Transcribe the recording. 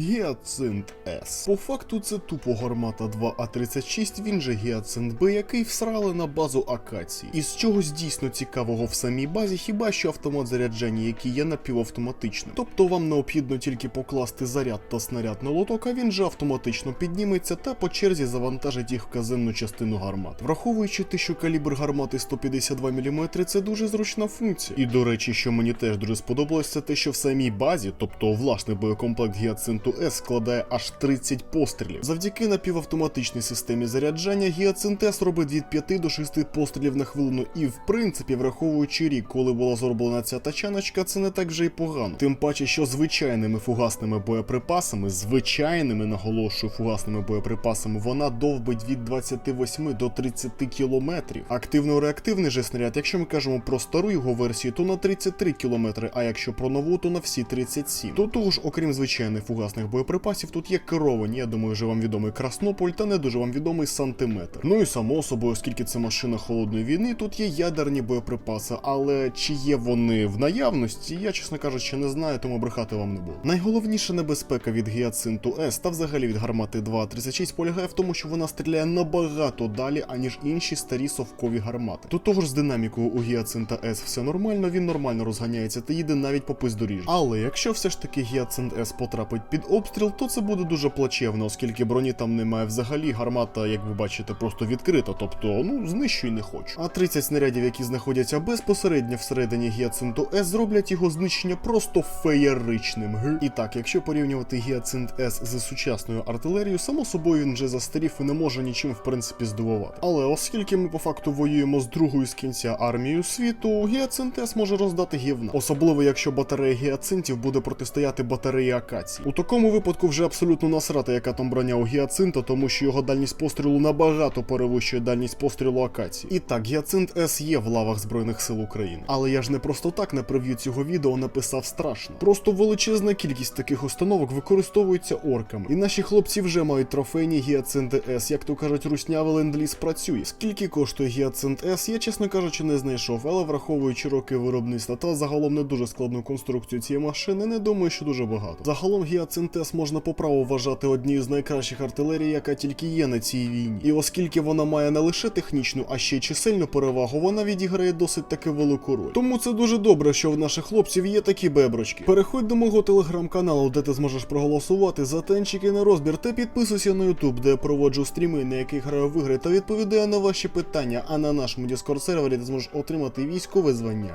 Гіацинт С. По факту це тупо гармата 2А36, він же Гіацинт Б, який всрали на базу акації. І з чогось дійсно цікавого в самій базі, хіба що автомат заряджання, який є напівавтоматичним. Тобто вам необхідно тільки покласти заряд та снаряд на лоток, а він же автоматично підніметься та по черзі завантажить їх в казенну частину гармат. Враховуючи те, що калібр гармати 152 мм, це дуже зручна функція. І до речі, що мені теж дуже сподобалось, це те, що в самій базі, тобто власний боєкомплект Гіацинту С складає аж 30 пострілів. Завдяки напівавтоматичній системі заряджання Гіацинт С робить від 5 до 6 пострілів на хвилину, і в принципі, враховуючи рік, коли була зроблена ця тачаночка, це не так вже й погано. Тим паче, що звичайними фугасними боєприпасами, звичайними наголошую фугасними боєприпасами, вона довбить від 28 до 30 кілометрів. Активно-реактивний же снаряд, якщо ми кажемо про стару його версію, то на 33 кілометри, а якщо про нову, то на всі 37. До того ж, окрім звичайних фугасних боєприпасів, тут є керовані, я думаю, вже вам відомий Краснополь та не дуже вам відомий сантиметр. Ну і само собою, оскільки це машина холодної війни, тут є ядерні боєприпаси, але чи є вони в наявності, я чесно кажучи, не знаю, тому брехати вам не буду. Найголовніша небезпека від гіацинту С та взагалі від гармати 2.36 полягає в тому, що вона стріляє набагато далі, аніж інші старі совкові гармати. До того ж, з динамікою у гіацинта С все нормально, він нормально розганяється та їде навіть по пиздоріжжю. Але якщо все ж таки гіацинт С потрапить під обстріл, то це буде дуже плачевно, оскільки броні там немає взагалі. Гармата, як ви бачите, просто відкрита, тобто ну знищуй не хочу. А 30 снарядів, які знаходяться безпосередньо всередині гіацинту С, зроблять його знищення просто феєричним. І так, якщо порівнювати гіацинт С з сучасною артилерією, само собою він вже застарів і не може нічим в принципі здивувати. Але оскільки ми по факту воюємо з другою з кінця армією світу, гіацинт С може роздати гівна. Особливо якщо батарея гіацинтів буде протистояти батареї акації. У такому випадку вже абсолютно насрати, яка там броня у гіацинта, тому що його дальність пострілу набагато перевищує дальність пострілу акації. І так, гіацинт С є в лавах Збройних сил України. Але я ж не просто так на прев'ю цього відео написав страшно. Просто величезна кількість таких установок використовується орками. І наші хлопці вже мають трофейні гіацинти С, як то кажуть, руснява ленд-ліз працює. Скільки коштує гіацинт С, я чесно кажучи, не знайшов, але враховуючи роки виробництва та загалом не дуже складну конструкцію цієї машини, не думаю, що дуже багато. Загалом гіацинт С можна по праву вважати однією з найкращих артилерій, яка тільки є на цій війні. І оскільки вона має не лише технічну, а ще й чисельну перевагу, вона відіграє досить таки велику роль. Тому це дуже добре, що в наших хлопців є такі беброчки. Переходь до мого телеграм-каналу, де ти зможеш проголосувати за тенчики на розбір, та підписуйся на Ютуб, де я проводжу стріми, на яких граю в ігри, та відповідаю на ваші питання. А на нашому Discord сервері ти зможеш отримати військове звання.